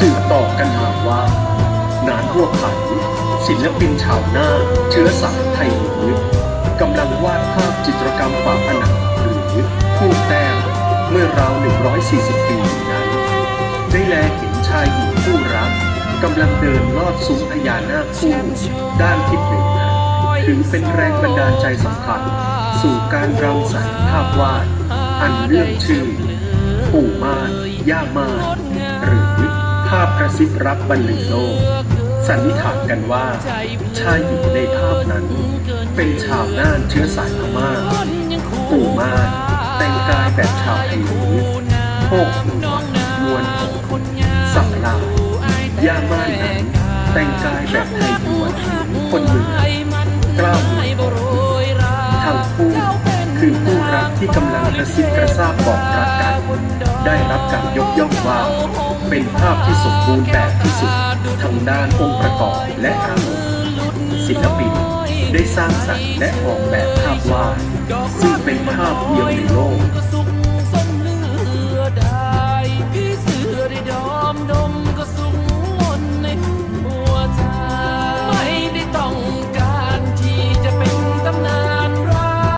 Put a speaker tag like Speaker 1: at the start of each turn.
Speaker 1: สืบต่อกันมาว่านานบัวผันศิลปินชาวนาเชื้อสายไทยหรือกำลังวาดภาพจิตรกรรมฝาผนังหรือผู้แต้มเมื่อราว 140 ปีนั้น ได้แลเห็นชายหญิงคู่รักกำลังเดินลอดซุ้มพญานาคคู่ด้านทิศเหนือถือเป็นแรงบันดาลใจสำคัญ สู่การรำสรรค์ภาพวาด อันเรื่องชื่อ ปู่ม่านย่าม่าน ภาพกระซิบรักบรรลือโลก สันนิษฐานกันว่า ชายหญิงในภาพนั้น เป็นชาวน่านเชื้อสายพม่าปู่มาแต่งกายแบบชาวไทยลื้โพกหัวมวนผมสักลายย่าม่านนั้น แต่งกายแบบไทยยวนคนเมืองกล้าวมือทั้งคู่คือคู่รักที่กำลังกระซิบกระซาบบอกรักกัน เป็นภาพที่สมบูรณ์แบบที่สุดทั้งด้านองค์ประกอบและอารมณ์ศิลปินได้สร้างสรรค์และออกแบบภาพวาดซึ่งเป็นภาพเดียวในโลก